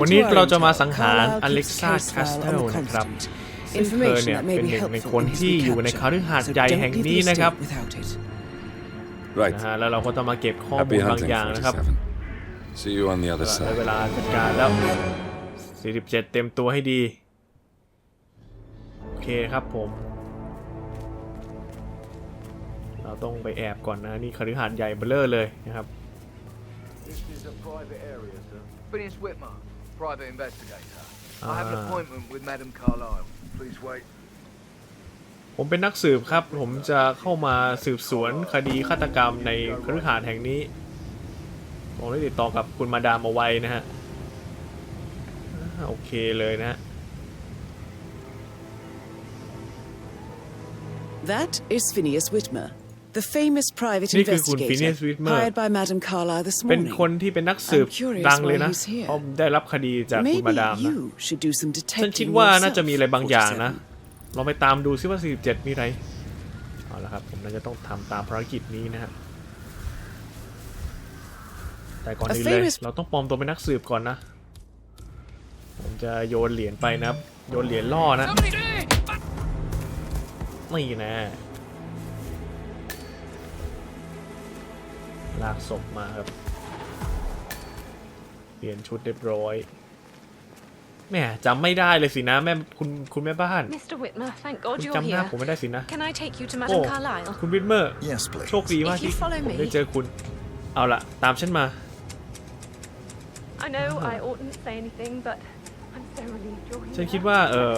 วันนี้เราจะมาสังหารอเล็กซ่าคาสเทลนะครับซึ่งเธอเนี่ยเป็นหนึ่งในคนที่อยู่ในคาริหาดใหญ่แห่งนี้นะครับนะฮะแล้วเราก็จะมาเก็บข้อมูลบางอย่างนะครับได้เวลาจัดการแล้ว47เต็มตัวให้ดีโอเคครับผม เราต้องไปแอบก่อนนะ นี่คาริหาดใหญ่เบลเลอร์เลยนะครับ p h i n e a s Whitmer, private investigator. I have an appointment with Madam e Carlyle. Please wait. ผมเป็นนักสืบครับ ผมจะเข้ามาสืบสวนคดีฆาตกรรมในคฤหาสน์แห่งนี้ ผมได้ติดต่อกับคุณมาดามเอาไว้นะฮะโอเคเลยนะ That is Phineas Whitmer, The famous private นี่คือคุณฟินิสวิทเมอร์เป็นคนที่เป็นนักสืบดังเลยนะเขได้รับคดีจากคุณมาดามฉันคิดว่าน่าจะมีอะไรบางอย่างนะ เราไปตามดูซิว่า47มีอะไรเอาละครับผมน่าจะต้องทำตามภารกิจนี้นะครแต่ก่อนอื่นเลยเราต้องปลอมตัวเป็นนักสืบก่อนนะ ผมจะโยนเหรียญไปนะโยนเหรียญล่อนะนี่นะลากศพมาครับ เปลี่ยนชุดเรียบร้อย แม่จำไม่ได้เลยสินะแม่คุณคุณแม่บ้าน คุณจำหน้าผมไม่ได้สินะ โอ้คุณวิทเมอร์โชคดีมากที่ผมได้เจอคุณ เอาละตามฉันมา ฉันคิดว่าเออ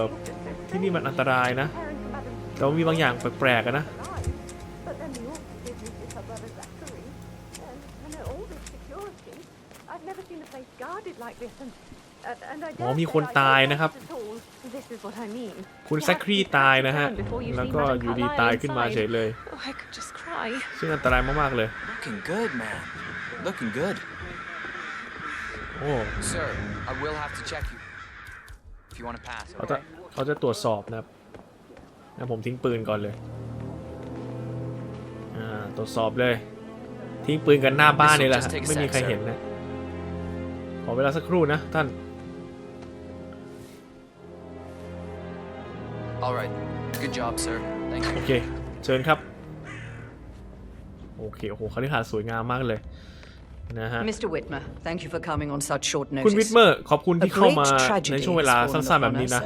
ที่นี่มันอันตรายนะแต่มีบางอย่างแปลกๆนะหมอมีคนตายนะครับ คุณแซคครีตายนะฮะแล้วก็อยู่ดีตายขึ้นมาเฉยเลย ซึ่งอันตรายมากๆเลยโอ้เขาจะเขาจะตรวจสอบนะครับผมทิ้งปืนก่อนเลยตรวจสอบเลย ทิ้งปืนกันหน้าบ้านนี่แหละไม่มีใครเห็นนะขอเวลาสักครู่นะ ท่าน All right good job sir thank you โอเคเชิญครับโอเคโอ้โหคาหาสน์สวยงามมากเลยนะฮะ Mr. Whitmer, thank you for coming on such short คุณ notice. วิทเมอร์ ขอบคุณที่เข้ามาในช่วงเวลาสั้นๆแบบนี้นะ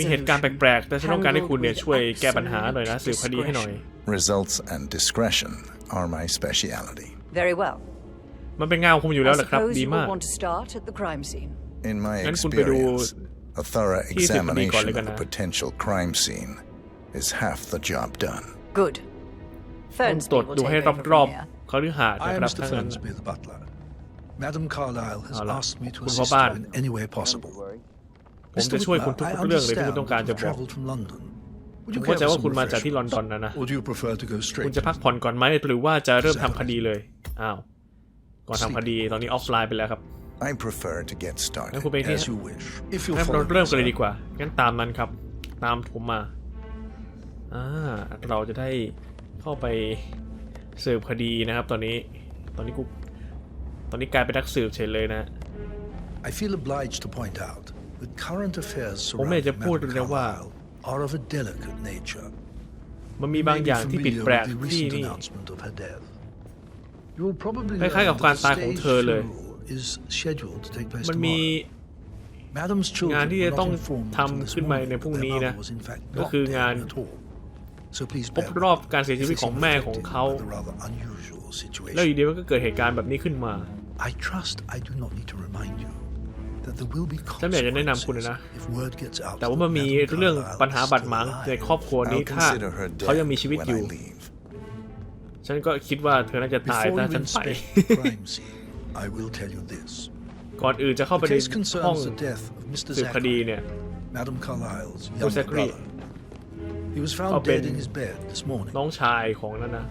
มีเหตุการณ์แปลกๆแต่ฉันต้องการให้คุณเนี่ยช่วยแก้ปัญหาหน่อยนะสืบคดีให้หน่อย Results and discretion are my speciality. Very well. มันเป็นเงาคุมอยู่แล้วแหละครับ ดีมาก In my experience, a thorough examination of a potential crime scene is half the job done. Good. ต้องตรวจดูให้รอบ ๆเขาหรือหาด I นะ am ครับ Mr. ทั้งนั้น Fernsby, the butler. Madam Carlyle has Carlyle. asked me to Kung assist her in Papan. any way possible. ผมจะช่วยคุณทุ Whitmer, ก I ๆเรื่องเลยที่คุณต้องการ understand จะ you've บอก travelled from London. Would ผ you ม care เข้าใจ for ว่า some คุณมาจากที่ลอน refreshments? ดอนนะนะ Or do you prefer to go คุ straight ณ to จะพักผ่อนก่อนไหมหรือว่าจะเริ่มทำคดีเลยอ้าวก่อนทำพอดีตอนนี้ออฟไลน์ไปแล้วครับ I prefer to get started as you wish. ให้เราเริ่มกันเลยดีกว่า งั้นตามนั้นครับ ตามผมมาอ่า เราจะได้เข้าไปสืบคดีนะครับตอนนี้ ตอนนี้กู ตอนนี้กลายเป็นนักสืบเฉยเลยนะผม e ม่จะพูด e d to point out t h มันมีบางอย่างที่ผิดแปลกที่นี่คล้ายๆกับการตายของเธอเลยมันมี งานที่จะต้องทำขึ้นมาในพรุ่งนี้นะก็คืองานพบรอบการเสียชีวิตของแม่ของเขาแล้วอยู่ดีมันก็เกิดเหตุการณ์แบบนี้ขึ้นมาฉันอยากจะแนะนำคุณนะ แต่ว่ามันมีเรื่องปัญหาบาดหมางในครอบครัวนี้ถ้าเขายังมีชีวิตอยู่ฉันก็คิดว่าเธอน่าจะตายถ้าฉันไปก่อนอื่นจะเข้าไปในห้องสืบคดีเนี่ยคุณแซครีเขาเป็นน้องชายของนั่นนะ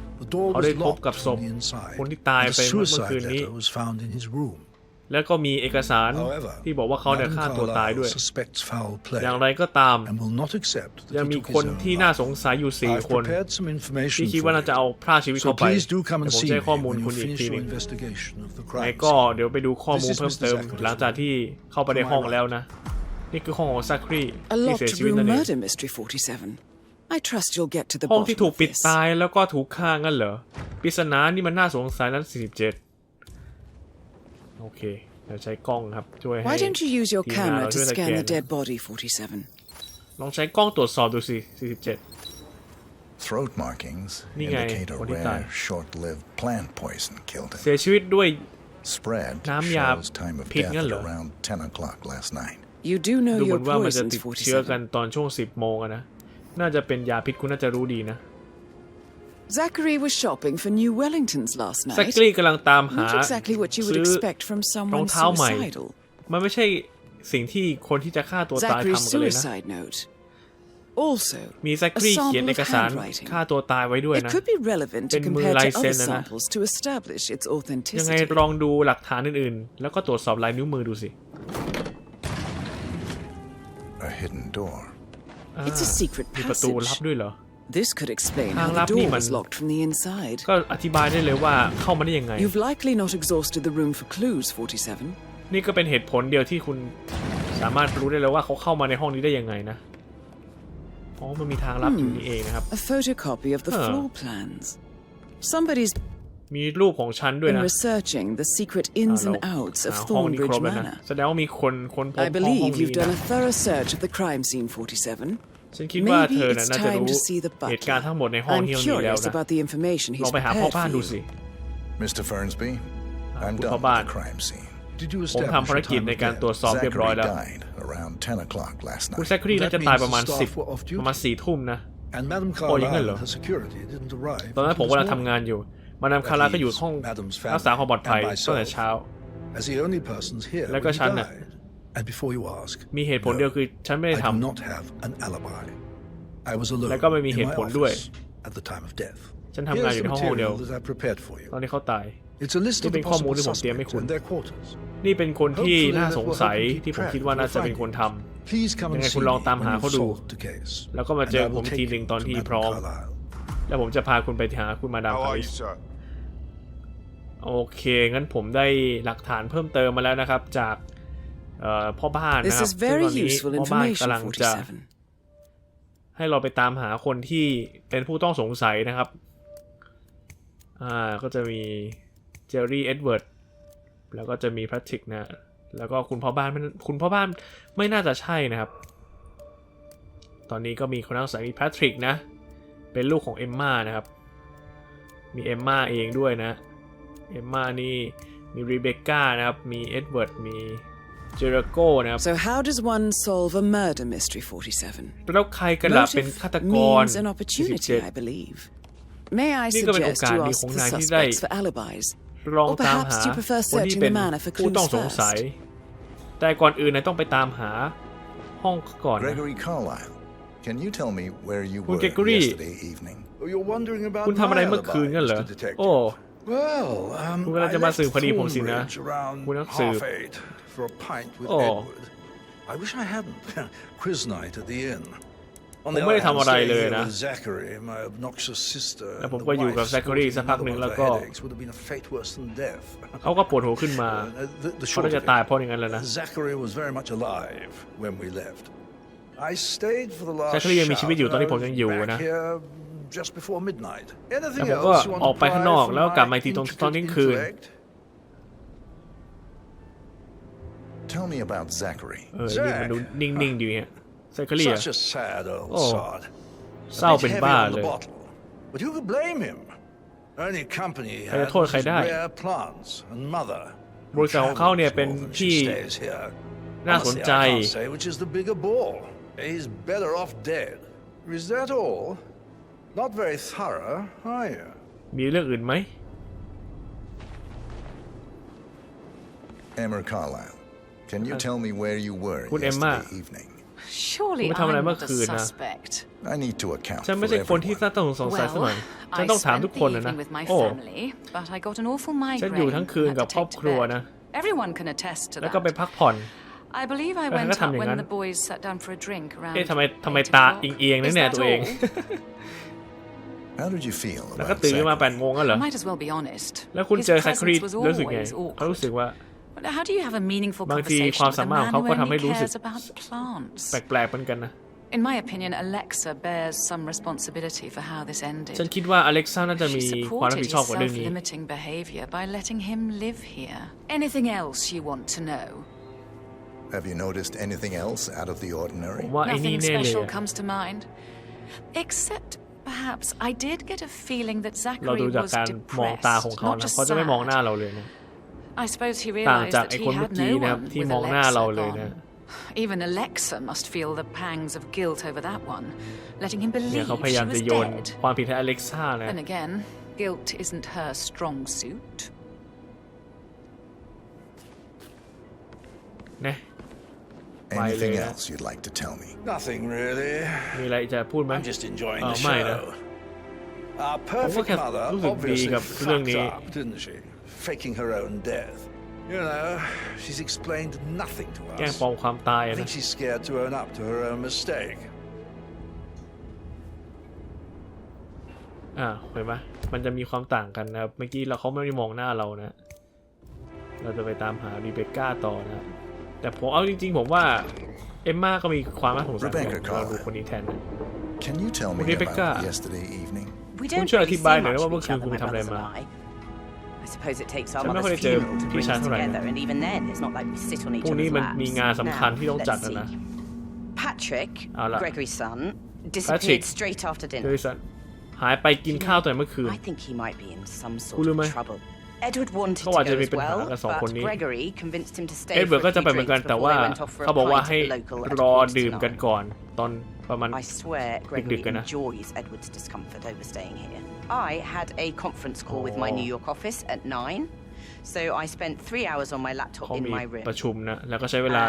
เขาได้พบกับศพคนที่ตายไปเมื่อคืนนี้แล้วก็มีเอกสารที่บอกว่าเขาเนี่ยฆ่าตัวตายด้วย อย่างไรก็ตามยังมีคนที่น่าสงสัยอยู่ 4 คน ที่คิดว่าน่าจะเอาพระชีวิตเขาไปผมใช้ข้อมูลคุณอีกทีนึงไหนก็เดี๋ยวไปดูข้อมูลเพิ่มเติมหลังจากที่เข้าไปในห้องแล้วนะ นี่คือห้องของซักครีที่เสียชีวิตนั่นเองห้องที่ถูกปิดตายแล้วก็ถูกฆ่างั้นเหรอปริศนานี่มันน่าสงสัยนั้น47โอเคเราใช้กล้องครับ ช่วยให้ Why don't you use your ทีมงาน camera เรา to ช่วยสแกน scan the นะ dead body, 47? ลองใช้กล้องตรวจสอบ ดูสิ Throat markings นี่ไง indicate a คนที่ตาย rare, short-lived plant poison killed 47 him. เสียชีวิตด้วย Spread น้ำยา shows time of พิษ death at งั้นเหรอ around 10 o'clock last night. You do know ดูเหมื your อนว่ามันจะ poisons, ติดเชื้อกัน 47. ตอนช่วง 10 โมงอะนะน่าจะเป็นยาพิษคุณน่าจะรู้ดีนะ Zachary was shopping for New Wellingtons last night. z a c h a r กำลังตามหา exactly what you would expect from s o m มันไม่ใช่สิ่งที่คนที่จะฆ่าตัวตายทำกันเลยนะมีแซคครีเขียนเอกสารฆ่าตัวตายไว้ด้วยนะเป็นมือลายเซ็นนะยังไงลองดูหลักฐานอื่นๆ แล้วก็ตรวจสอบลายนิ้วมือดูสิมีประตูลับด้วยเหรอ This could explain how the door was locked from the inside. ก็อธิบายได้เลยว่าเข้ามาได้ยังไง You've likely not exhausted the room for clues 47 นี่ก็เป็นเหตุผลเดียวที่คุณสามารถรู้ได้เลยว่าเขาเข้ามาในห้องนี้ได้ยังไงนะ อ๋อ มันมีทางลับอยู่นี่เองนะครับ A photocopy of the floor plans Somebody's มีรูปของฉันด้วยนะ researching the secret ins and outs of Thornbridge Manor แสดงว่ามีคนคนพบห้องนี้นะ I believe you've done a thorough search of the crime scene 47ฉันคิดว่าเธอน่น่าจะรู้เหตุการณ์ทั้งหมดในห้องเฮียเนี้แล้วนะลองไปหาพ่อบ้านดูสิมิสเตอร์เฟ m ร์นส์บีผมทำภารกิจในการตรวจสอบเรียบร้อยแล้วคุณแซคครีน่าจะตายประมาณ10ประมาณสี่ทุ่มนะโอ้ยงั้นเหรอตอนนั้นผมกำลังทำงานอยู่ มาดามคาราก็อยู่ห้องรักษาความปลอดภัยตั้งแต่เช้า แล้วก็ฉันน่ะ And before you ask, มีเหตุผลเดียวคือ ฉันไม่ได้ทำ I do not have an alibi. I was alone แล้วก็ไม่มีเหตุผลด้วย at the time of death. ฉันทำงานอยู่ในห้องเดียวตอนนี้เขาตาย It's a list of the possible suspects and their quarters. นี่เป็นคนที่น่าสงสัยที่ผมคิดว่าน่าจะเป็นคนทำยังไงคุณลองตามหาเขาดูแล้วก็มาเจอผมทีหนึ่งตอนที่พร้อม แล้วผมจะพาคุณไปหาคุณมาดามคาริสโอเค งั้นผมได้หลักฐานเพิ่มเติมมาแล้วนะครับจากพ่อบ้านนะครับซึ่งตอนนี้พ่อบ้านกำลังจะให้เราไปตามหาคนที่เป็นผู้ต้องสงสัยนะครับอ่าก็จะมีเจอร์รี่เอ็ดเวิร์ด แล้วก็จะมีแพทริกนะ แล้วก็คุณพ่อบ้านคุณพ่อบ้าน ไม่น่าจะใช่นะครับ ตอนนี้ก็มีคนนังสายมีแพทริกนะ เป็นลูกของเอมมานะครับ มีเอมมาเองด้วยนะ เอมมานี่ มีรีเบคก้านะครับ มีเอ็ดเวิร์ด มีเจอร์โก้นะครับ So how does one solve a murder mystery 47? แล้วใครกันล่ะเป็นฆาต Motive กร means an opportunity, I believe. May I นี่ก็เป็น suggest โอกาส you ดี ask ของ the นายที่ได้ suspects for alibis? ลอง Or ตามหา perhaps you prefer คนที่ searching เป็ the น manor for ผู้ clues ต้องสงสัย first? แต่ก่อนอื่นนายต้องไปตามหาห้องก่อนนะ Gregory Carlyle, can you tell me where you were Gregory. yesterday evening? Oh, you're wondering about คุณทำอะไร my เมื่อคืนกันเหรอ alibi, Mr. Detective. โอ้ Well, um, I คุณกำลังจะมาสืบคดีผมสินะ Thornridge around คุณนักสืบ half eight. for a pint with oh. Edward. I wish I hadn't. Quiz night at the inn. On the other hand, staying with Zachary, my obnoxious sister, and the wife's headaches would have been a fate worse than death. the, the short of it, Zachary was very much alive when we left. I stayed for the last แซคลียังมีชีวิตอยู่ตอนที่ผมยังอยู่นะแต่ผมก็ออกไปข้างนอกแล้วกลับมาทีตอนตอนเที่ยงคืน Tell me about Zachary. Uh, Zach. นิ่งๆดีฮะไซคลีอ่ะ Such a sad old โอ้ oh. sod. เศร้า A เป็ bit น heavy บ้า on เล the ย bottle. But who could blame him? Only company he ใครจะ had โทษ was ใครได้ rare plants and mother. who บริษัทของเขาเนี่ย travels เป็น more than ที่ she stays here. น่าสน Honestly, ใจ I can't say which is the bigger ball. He's better off dead. Is that all? Not very thorough, are you? มีเรื่องอื่นไหม Emmer Carlisle. Can you tell me where you were yesterday evening? Surely I'm not suspect. I need to account for everyone. Well, I spent the evening with my family, but I got an awful migraine. ทั้งคืน Had กั to Everyone can attest to that. I believe I went up when the boys sat down for a drink around. eight o'clock. Is that all? How did you feel แล้วก็ about ตื่นขึ้นมาแปด might as well be honest. แล้วคุณ His was always awkward. How do you have a meaningful conversation with a man who cares about plants? In my opinion, Alexa bears some responsibility for how this ended. คิดว่าอเล็กซ่าน่าจะมี She supported his self self-limiting behavior by letting him live here. Anything else you want to know? Have you noticed anything else out of the ordinary? Nothing special comes to mind. Except perhaps I did get a feeling that Zachary was การมองตาของ depressed, not just sad. I suppose he realized that he had no one with Alexa gone. Even Alexa must feel the pangs of guilt over that one, letting him believe she was dead. Then again, guilt isn't her strong suit. Anything else you'd like to tell me? Nothing really. i I'm just enjoying the ไม่นะ show. Our perfect mother รู้สึกดี obviously กับเรื่องนี้ fucked up, didn't she? faking her own death. You know, she's explained nothing to แกล้ง us. ปลอมความตาย I นะ think she's scared to own up to her own mistake. อ่าเห็นไหมมันจะมีความต่างกันนะครับเมื่อกี้เราเขาไม่ได้มองหน้าเรานะเราจะไปตามหารีเบคก้าต่อนะแต่ผมเอาจริงๆผมว่าเอมมาก็มีความน่าสงสัย Rebecca เราดูคนนี้แทนนะ Can you tell me Rebecca. about yesterday evening? We don't Would you really like to see buy much now? of What each was other, my you brother and I. suppose it takes our mother's funeral to bring us together, and even then, it's not like we sit on each other's laps. Now, let let's see. Patrick, Ah, la. Gregory's son, disappeared straight after dinner. I think he might be in some sort of trouble. Edward wanted to go as well, but Gregory convinced him to stay for ร์ a ด few drinks before they went off for a pint at the local at รอ I swear Gregory enjoys Edward's discomfort over staying here. I had a conference call with my New oh. York office at 9. So I spent three hours on my laptop in my room. ประชุมนะแล้วก็ใช้เวลา I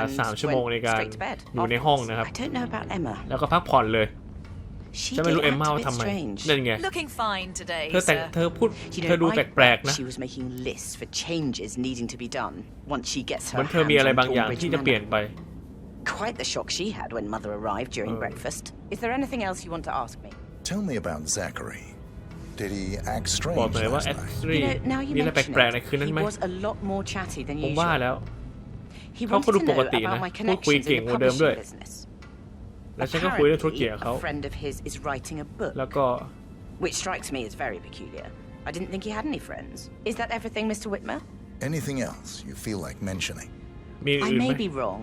don't know about Emma. แล้วก็พักผ่อนเลย Quite the shock she had when Mother arrived during oh. breakfast. Is there anything else you want to ask me? Tell me about Zachary. Did he act strange last You know, now you mention it, he was a lot more chatty than ผมว่า usual. แล้ว He wanted to know เขาก็ดูปกตินะ about my พูดคุยเก่ง connections in publishing business. แล้วฉันก็คุยเรื่องธุรกิจ Apparently, a friend of his is writing a book, which strikes me as very peculiar. I didn't think he had any friends. Is that everything, Mr. Whitmer? Anything else you feel like mentioning? I may be wrong,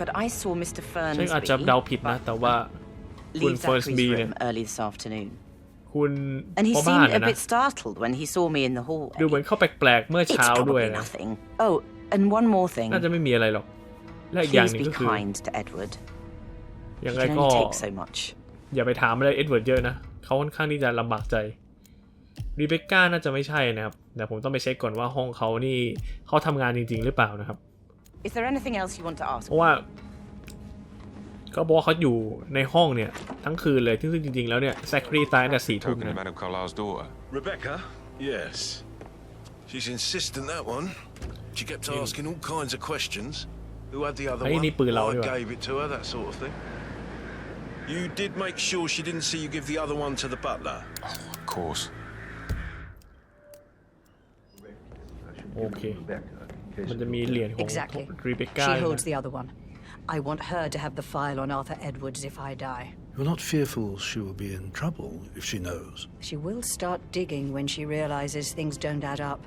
but I saw Mr. ฉันอาจจะเดาผิดนะ Fernsby แต่ว่าคุณ early this afternoon. คุณพ่อบ้านนะ bit startled when he saw me in the ดูเหมือนเขาแปลกๆเมื่อเช้าด้วยนะ nothing. Oh, and one more thing. น่าจะไม่มีอะไรหรอกและอย่างหนึ่งก็คือยังไงก็ so อย่าไปถามอะไรเอ็ดเวิร์ดเยอะนะเขาค่อนข้างที่จะลำบากใจรีเบคก้าน่าจะไม่ใช่นะครับเดี๋ยวผมต้องไปเช็คก่อนว่าห้องเขานี่เขาทำงานจริงๆหรือเปล่านะครับ Is there anything else you want to ask? เพราะว่าก็บอกเขาอยู่ในห้องเนี่ยทั้งคืนเลยซึ่งจริงๆแล้วเนี่ยแซคครีตายแต่สี่ทุ่ม Talking to daughter. Rebecca? Yes. She's insistent, that one. She kept asking all kinds of questions. Who had the other one? I gave it to her, that sort of thing. You did make sure she didn't see you give the other one to the butler. Oh, of course. Okay. Exactly. รีเบคก้า She holds the other one. I want her to have the file on Arthur Edwards if I die. You're not fearful she will be in trouble if she knows. She will start digging when she realizes things don't add up.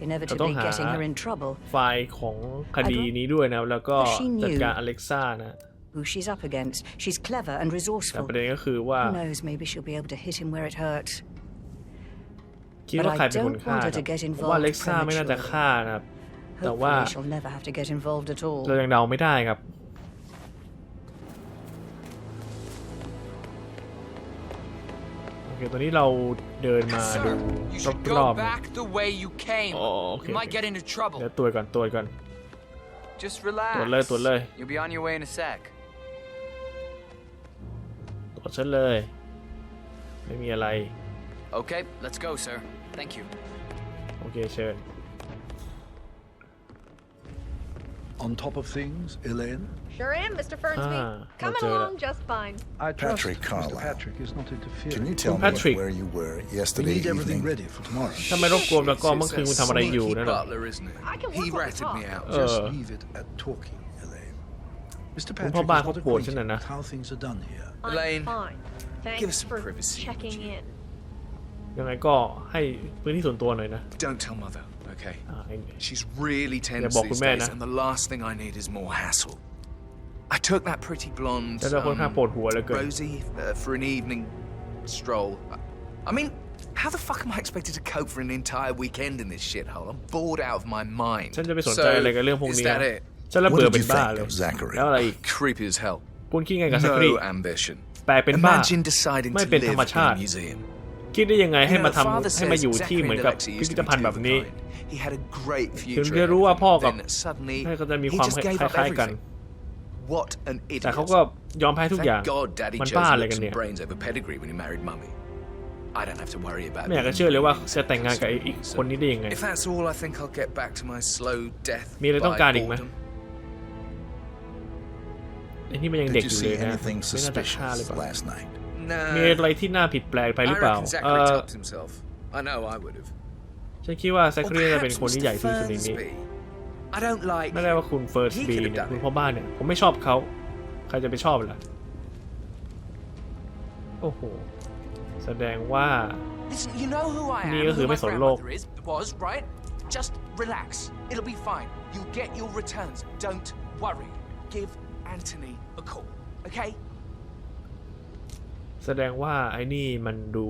Inevitably getting her in trouble. ไฟล์ของคดีนี้ด้วยนะครับแล้วก็จัดการอเล็กซ่านะ Who she's up against. She's clever and resourceful. Who knows maybe she'll be able to hit him where it hurts. to get คิดว่าใครเป็นคนฆ่าผมว่าอเล็กซ่าไม่น่าจะฆ่านะครับแต่ว่าเรายังเดาไม่ได้ครับโอเคตอนนี้เราเดินมาดูรอบๆโอเคเดี๋ยวตรวจก่อนตรวจก่อนตรวจเลยตรวจเลยตรวฉันเลยไม่มีอะไรโอเค let's go sir thank you โอเคเชิญ on top of things, Elaine? Sure am, Mr. Fernsby. Ah, Coming along just fine. I trust Patrick Carlisle. Mr. Patrick is not interfering. Can you tell me Patrick. where you were yesterday we need everything ready for tomorrow. ทำไมรบกวนแล้วก็เมื่อคืนคุณทำอะไรอยู่นะ Butler, isn't it? I can he ratted me out. Uh. Just leave it at talking, Elaine. Mr. Patrick, is not acquainted with how things are done here. Elaine, fine. Thanks give us some privacy. Checking in. ยังไงก็ให้พื้นที่ส่วนตัวหน่อยนะ oh, Don't tell mother. Ah, okay. She's really tense these days, ah. and the last thing I need is more hassle. I took that pretty blonde, um, Rosie, uh, for an evening stroll. I mean, how the fuck am I expected to cope for an entire weekend in this shithole? I'm bored out of my mind. So, is that it? What did you think of Zachary? Creepy as hell. No ambition. Imagine deciding to live in a museum. คิดได้ยังไงให้มาทำให้มาอยู่ที่เหมือนกับพิพิธภัณฑ์แบบนี้ถึงได้รู้ว่าพ่อกับให้เขาจะมีความคล้ายๆกัน แต่เขาก็ยอมแพ้ทุกอย่าง มันบ้าอะไรกันเนี่ยไม่อยากจะเชื่อเลยว่าจะแต่งงานกับอีกคนนี้ได้ยังไง มีอะไรต้องการอีกไหมไอ้นี่มันยังเด็กอยู่เลยนะไม่น่าจะฆ่าเลยป่ะมีอะไรที่น่าผิดแปลกไปหรือเปล่าเออฉันคิดว่าแซครีจะเป็นคนที่ใหญ่ที่สุดในนี้ไม่ได้ว่าคุณเฟิร์สบีเนี่ยคุณพ่อบ้านเนี่ย ผมไม่ชอบเขา ใครจะไปชอบล่ะ โอ้โห แสดงว่า นี่ก็คือไม่สนโลก Just แสดงว่าไอ้นี่มันดู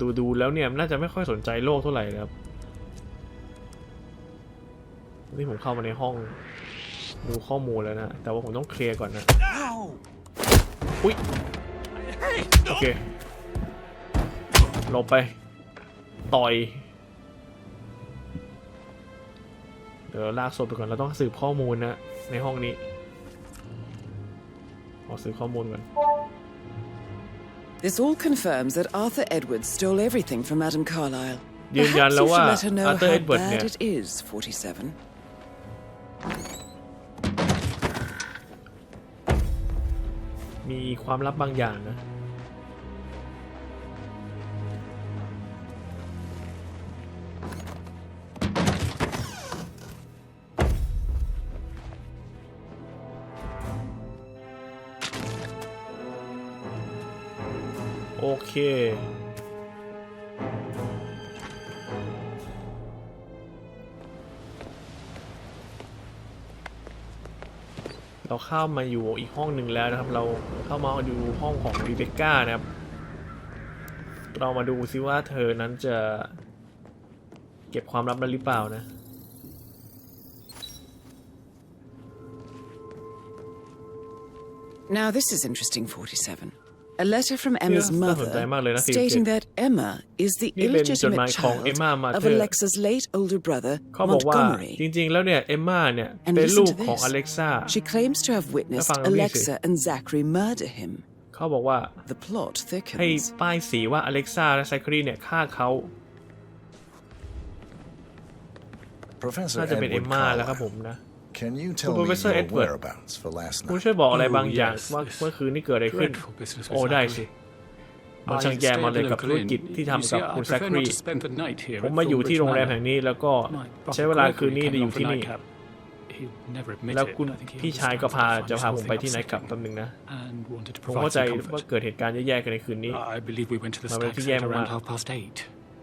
ดูดูแล้วเนี่ยน่าจะไม่ค่อยสนใจโลกเท่าไหร่ครับนี่ผมเข้ามาในห้องดูข้อมูลแล้วนะ แต่ว่า ผมต้องเคลียร์ก่อนนะอุ้ยโอเค ลงไป ต่อยเดี๋ยวลากศพไปก่อนเราต้องสืบข้อมูลนะ ในห้องนี้ขอสืบ ข้อมูลก่อน This all confirms that Arthur Edwards stole everything from Madame Carlyle. Perhaps you should let her know how bad it is, 47. มีความลับบางอย่างนะเราเข้ามาอยู่อีกห้องหนึ่งแล้วนะครับเราเข้ามาดูห้องของรีเบคก้านะครับ เรามาดูซิว่าเธอนั้นจะ เก็บความลับได้หรือเปล่านะ Now this is interesting 47 a letter from Emma's mother stating that Emma is the illegitimate child of Alexa's late older brother Montgomery. And listen to this. She claims to have witnessed Alexa and Zachary murder him. The plot thickens ให้ป้ายสีว่าอเล็กซ่าและไซครีเนี่ยฆ่าเขา Professor น่าจะเป็นเอมมาแล้วครับผมนะ Can you tell me your whereabouts for last night? ผู้ช่วยบอกอะไรบางอย่างว่าเมื่อคืนนี้เกิดอะไรขึ้นโอ้ได้สิมันช่างแย่มาเลยกับธุรกิจที่ทำกับคุณแซครีผมมาอยู่ที่โรงแรมแห่งนี้แล้วก็ใช้เวลาคืนนี้อยู่ที่นี่แล้วคุณพี่ชายก็พาจะพาผมไปที่ไหนกลับตำหนึ่งนะ ผมเข้าใจว่าเกิดเหตุการณ์แย่ๆกันในคืนนี้มาเป็นที่แย่มาก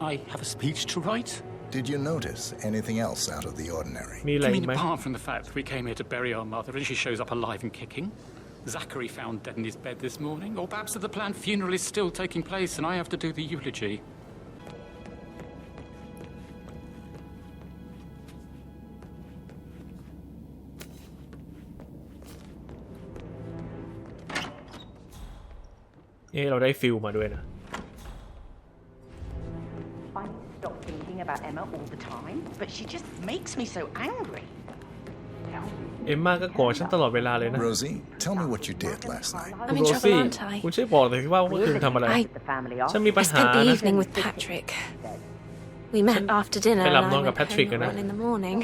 I have a speech to write. Did you notice anything else out of the ordinary? I mean, apart from the fact that we came here to bury our mother and she shows up alive and kicking, Zachary found dead in his bed this morning, or perhaps that the planned funeral is still taking place and I have to do the eulogy. Eh, about Emma all the time, but she just makes me so angry. Emma เอมมาก็โกรธฉันตลอดเวลาเลยนะ Rosie, tell me what you did last night. i I'm ณ in โร trouble, ซี่ aren't I? คุณช่วยบอกหน่อยสิว่าเมื่อคืนทำอะไร I- ฉันมี I ปัญหา spent the นะ evening with Patrick. We met after dinner and I ไปหลับนอนกับ went Patrick home อะนะ at one in the morning.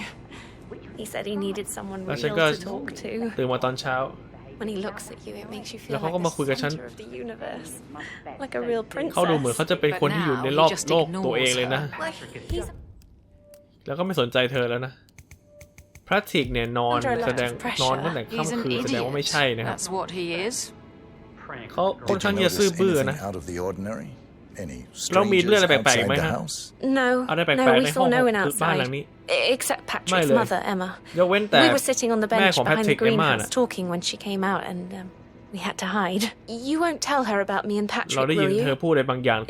He said he needed someone แล้วฉัน real ก็ to talk to. ตื่นมาตอนเช้า When he looks at you, it makes you feel แล้วเขา like ก็มาคุยกับ the ฉัน center of the universe, like a real เขาดูเหมือนเขาจะเป็นคนที่อยู่ในรอบโลกตัวเองเลยนะ แล้วก็ไม่สนใจเธอแล้วนะ พระทิกเนี่ยนอนแสดงนอนตั้งแต่ค่ำคืนแสดงว่าไม่ใช่นะครับเขาค่อน d i ข้างจะซื่อบื้อนะ any strangers outside the house? No, no, we saw no one outside. Except Patrick's mother, Emma. We were sitting on the bench behind the greenhouse talking when she came out and... Um, we had to hide. You won't tell her about me and Patrick, will you?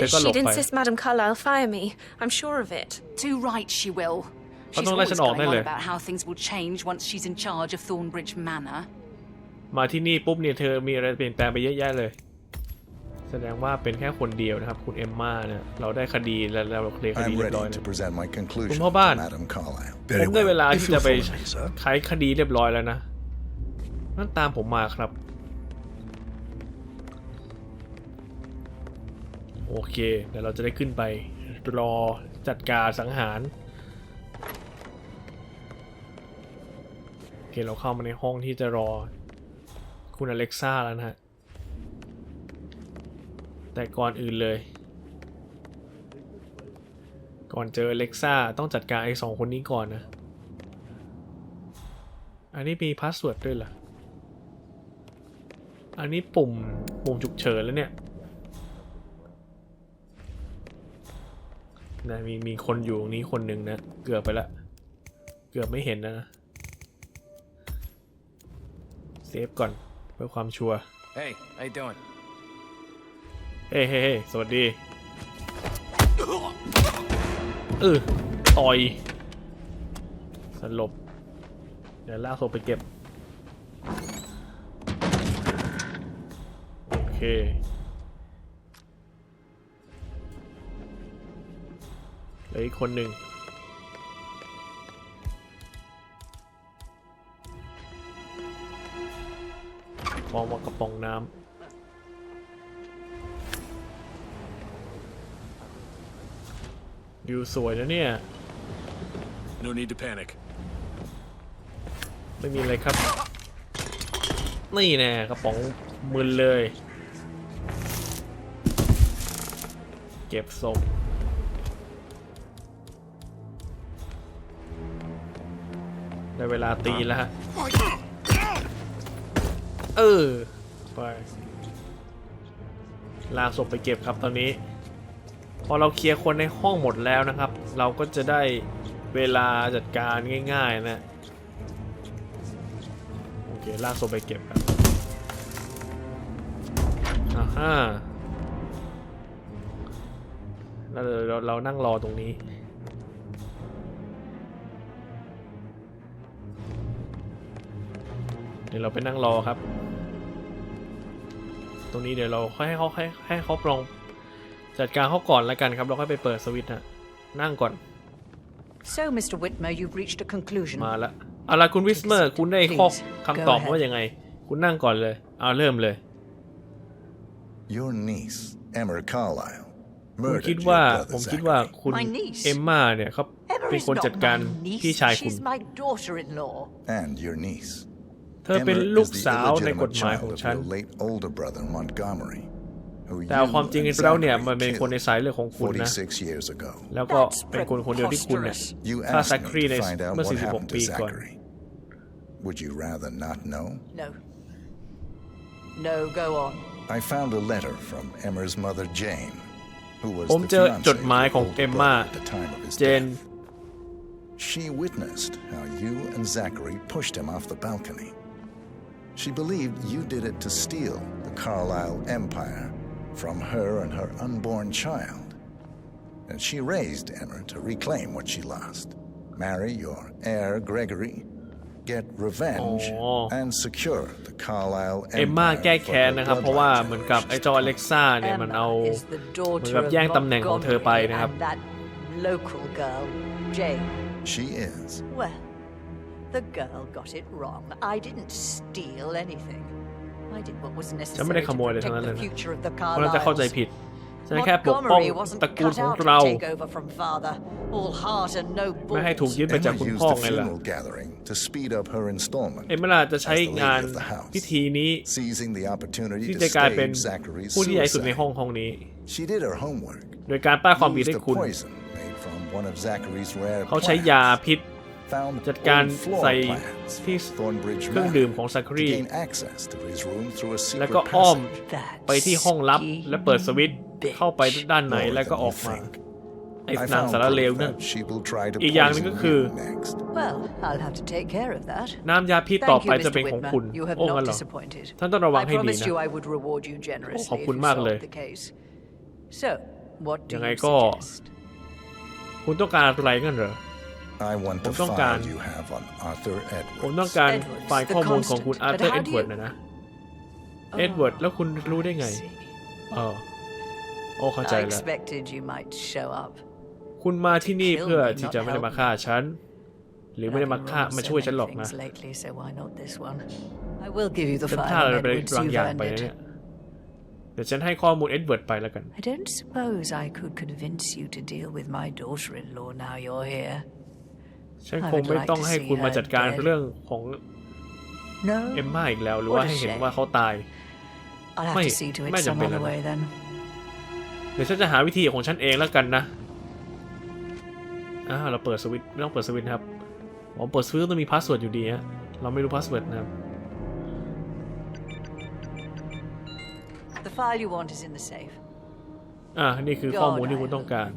She'd insist Madame Carlyle fire me. I'm sure of it. Too right she will. She's always going on about how things will change once she's in charge of Thornbridge Manor. มาที่นี่ปุ๊บเนี่ยเธอมีอะไรเปลี่ยนแปลงไปเยอะแยะเลยแสดงว่าเป็นแค่คนเดียวนะครับคุณเอมมาเนี่ยเราได้คดีแล้วเราเคลียร์คดีเรียบร้อยคุณพ่อบ้านผมได้เวลาที่จะไปช้คดีเรียบร้อยแล้วนะนั่นตามผมมาครับโอเคเดี๋ยวเราจะได้ขึ้นไป รอจัดการสังหารโอเคเราเข้ามาในห้องที่จะรอ คุณอเล็กซ่าแล้วนะฮะแต่ก่อนอื่นเลย ก่อนเจอเล็กซ่าต้องจัดการไอ้สองคนนี้ก่อนนะ อันนี้มีพาสเวิร์ดด้วยเหรอ อันนี้ปุ่มปุ่มฉุกเฉินแล้วเนี่ยนะมีมีคนอยู่ตรงนี้คนหนึ่งนะเกือบไปละ เกือบไม่เห็นนะ เซฟก่อนเพื่อความชัวร์ Hey เฮ้ เฮ้สวัสดี เออ ต่อยสลบ เดี๋ยวลากศพไปเก็บ โอเคเลยคนหนึ่งมองว่ากระป๋องน้ำิวสวยนะเนี่ย No need to panic. ไม่มีอะไรครับ นี่แน่กระป๋องมึนเลย เก็บศพได้เวลาตีแล้วฮะ เออ ไป ลาศพไปเก็บครับตอนนี้พอเราเคลียร์คนในห้องหมดแล้วนะครับ เราก็จะได้เวลาจัดการง่ายๆนะโอเคลากโซไปเก็บครับอ่าฮะเราเราเรานั่งรอตรงนี้เดี๋ยวเราไปนั่งรอครับ ตรงนี้เดี๋ยวเราค่อยให้เขาให้ให้เขาปลองจัดการเขาก่อนแล้วกันครับเราค่อยไปเปิดสวิตช์นะนั่งก่อน So Mr. Whitmer you've reached a conclusion มาละเอาละคุณวิสเมอร์คุณได้ข้อคำตอบว่ายังไงคุณนั่งก่อนเลยเอาเริ่มเลย Your niece Emma c a r l l e ผมคิดว่าผมคิดว่า คุณเอมมาเนี่ยเขาเป็นคนจัดการพี่ชายคุณเธอเป็นลูกสาวในกฎหมายของฉันแต่ความจริงแล้วเนี่ยมันเป็นคนในสายเลือดของคุณนะแล้วก็เป็นคนคนเดียวที่คุณเนี่ยฆ่าซักครีในเมื่อ46ปีก่อน Would you rather not know? No. No, go on. I found a letter from Emma's mother Jane, who was the ผมเจอจดหมายของเอมมาเจน She witnessed how you and Zachary pushed him off the balcony. She believed you did it to steal the Carlisle Empire from her and her unborn child. And she raised Emmer to reclaim what she lost, marry your heir, Gregory, get revenge oh. and secure the Carlisle เอมมาแก้แค้นนะครับเพราะว่าเหมือนกับไอ้เจาอเล็กซ่าเนี่ยมันเอาเหมือนกับแย่งตำแหน่งของเธอไปนะครับ local girl, Jane. She is. Well, the girl got it wrong. I didn't steal anything. ฉันไม่ได้ขโมยเลยทั้งนั้นเลยนะ เพราะเราจะเข้าใจผิดฉันแค่ปกป้องตระกูลของเรา ไม่ให้ถูกยึดไปจากคุณพ่อไงล่ะ เอมิล่าจะใช้งานพิธีนี้ ที่จะกลายเป็นผู้ที่ใหญ่สุดในห้องห้องนี้ โดยการป้ายความผิดให้คุณ เขาใช้ยาพิษจัดการใส่ที่เครื่องดื่มของซกครีแล้วก็อ้อมไปที่ห้องลับ และเปิดสวิตช์เข้าไปด้านในแล้วก็ออกมาไอ้นางสารเลวนั่นอีกอย่างนึงก็คือ น้ำยาพิษต่อไปจะเป็นของคุณโอ้กันหรอท่านต้องระวังให้ดีนะ ขอบคุณมากเลยยังไงก็คุณต้องการอะไรกันเหรอผมต้องการผมต้องการไฟล์ข้อมูลของคุณอาร์เธอร์เอ็ดเวิร์ดนะนะเอ็ดเวิร์ดแล้วคุณรู้ได้ไงเออโอ้เข้าใจแล้วคุณมาที่นี่เพื่อที่จะไม่ได้มาฆ่าฉันหรือไม่ได้มาฆ่ามาช่วยฉันหรอกนะฉันฆ่าอะไรไปบางอย่างไปเนี่ยเดี๋ยวฉันให้ข้อมูลเอ็ดเวิร์ดไปแล้วกัน I don't suppose I could convince you to deal with my daughter-in-law now you're here ฉันคงไม่ต้องให้คุณมาจัดการเรื่องของเอ็มม่าอีกแล้วหรือว่าให้เห็นว่าเขาตายไม่ไม่จำเป็นแล้วเดี๋ยวฉันจะหาวิธีของฉันเองแล้วกันนะอ่าเราเปิดสวิตไม่ต้องเปิดสวิตครับผมเปิดสวิตต้องมีพาสเวิร์ดอยู่ดีฮะเราไม่รู้พาสเวิร์ดนะครับ The file you want is in the safe อ่า นี่คือข้อมูลที่คุณต้องการ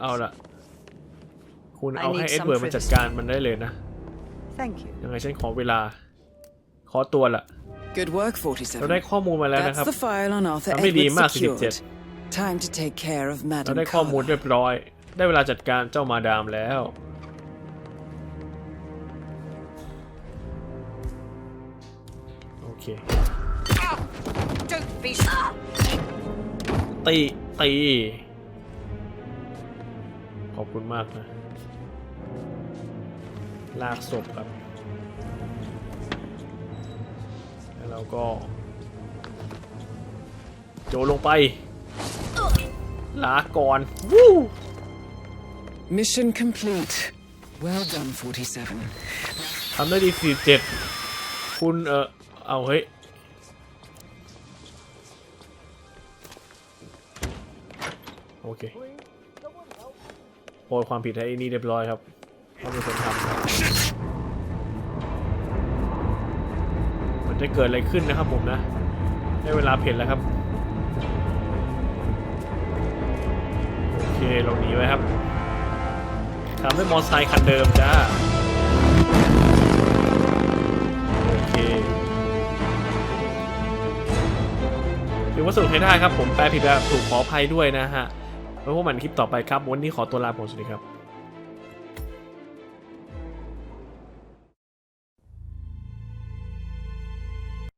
เอาละุณเอาให้เอ็ดเวิร์ดมาจัดการมันได้เลยนะ Thank you ยังไงฉันขอเวลา ขอตัวละ Good work 47เราได้ข้อมูลมาแล้วนะครับทำไม่ดีมาก47 Time to take care of Madam เราได้ข้อมูลเรียบร้อย ได้เวลาจัดการเจ้ามาดามแล้วโอเคตีตีขอบคุณมากนะลากศพครับ แล้วเราก็โจลงไป ลาก่อน วู้ Mission complete well done 47ทำได้ดี47คุณเออเอาเฮ้ย โอเคโอยความผิดให้นี่เรียบร้อยครับต้องมีคนทำมันจะเกิดอะไรขึ้นนะครับผมนะ ได้เวลาเผ็ดแล้วครับ โอเคเราหนีไว้ครับทำให้มอเไซค์คันเดิมจ้าโอเคถือว่าสรดท้า้ได้ครับ ผมแปลผิดแบบถูกขออภัยด้วยนะฮะไว้พบกันคลิปต่อไปครับวันนี้ขอตัวลาผมสวัสดีครับ